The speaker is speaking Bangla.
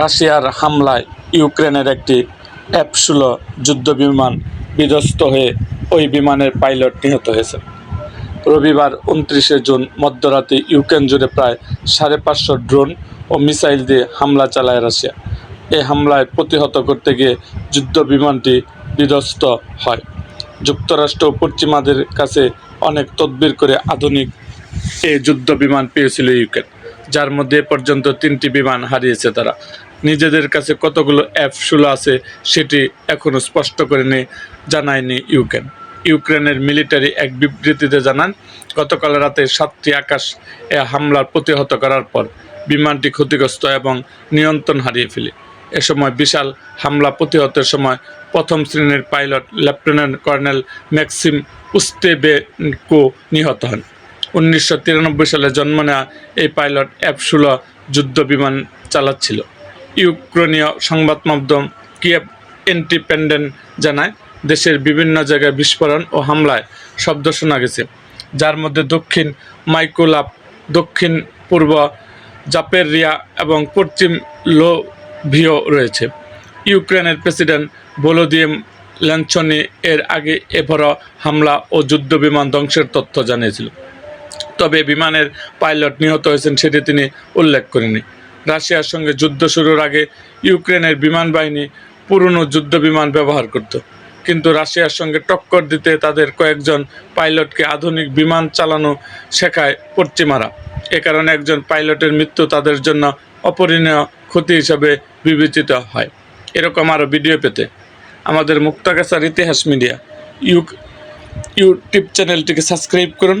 রাশিয়ার হামলায় ইউক্রেনের একটি এফ ষোলো যুদ্ধবিমান বিধ্বস্ত হয়ে ওই বিমানের পাইলট নিহত হয়েছে। রবিবার উনত্রিশে জুন মধ্যরাতে ইউক্রেন জুড়ে প্রায় সাড়ে পাঁচশো ড্রোন ও মিসাইল দিয়ে হামলা চালায় রাশিয়া। এই হামলায় প্রতিহত করতে গিয়ে যুদ্ধ বিমানটি বিধ্বস্ত হয়। যুক্তরাষ্ট্র পশ্চিমাদের কাছে অনেক তদবির করে আধুনিক এই যুদ্ধ বিমান পেয়েছিল ইউক্রেন। যার মধ্যে পর্যন্ত তিনটি বিমান হারিয়েছে তারা। নিজেদের কাছে কতগুলো অ্যাপ ষোলো আছে সেটি এখনও স্পষ্ট করে নি জানায়নি ইউক্রেন। ইউক্রেনের মিলিটারি এক বিবৃতিতে জানান, গতকাল রাতে সাতটি আকাশ এ হামলার প্রতিহত করার পর বিমানটি ক্ষতিগ্রস্ত এবং নিয়ন্ত্রণ হারিয়ে ফেলে। এ সময় বিশাল হামলা প্রতিহতের সময় প্রথম শ্রেণির পাইলট লেফটেন্যান্ট কর্নেল ম্যাক্সিম উস্তেবেকো নিহত হন। উনিশশো তিরানব্বই সালে জন্ম নেওয়া এই পাইলট অ্যাপ ষোলো যুদ্ধ বিমান চালাচ্ছিল। ইউক্রেনীয় সংবাদ মাধ্যম কিয়েভ ইন্ডিপেন্ডেন্ট জানায়, দেশের বিভিন্ন জায়গায় বিস্ফোরণ ও হামলায় শব্দ শোনা গেছে, যার মধ্যে দক্ষিণ মাইকোলাপ দক্ষিণ পূর্ব জাপেরিয়া এবং পশ্চিম লোভিও রয়েছে। ইউক্রেনের প্রেসিডেন্ট ভলোদিম ল্যাঞ্চনি এর আগে এভর হামলা ও যুদ্ধ বিমান ধ্বংসের তথ্য জানিয়েছিল। তবে বিমানের পাইলট নিহত হয়েছেন সেটি তিনি উল্লেখ করেনি রাশিয়ার সঙ্গে যুদ্ধ শুরুর আগে ইউক্রেনের বিমান বাহিনী পুরনো যুদ্ধ বিমান ব্যবহার করত। কিন্তু রাশিয়ার সঙ্গে টক্কর দিতে তাদের কয়েকজন পাইলটকে আধুনিক বিমান চালানো শেখায় পশ্চিমারা। এ কারণে একজন পাইলটের মৃত্যু তাদের জন্য অপরিণীয় ক্ষতি হিসাবে বিবেচিত হয়। এরকম আরও ভিডিও পেতে আমাদের মুক্তাগাছার ইতিহাস মিডিয়া ইউক ইউটিউব চ্যানেলটিকে সাবস্ক্রাইব করুন।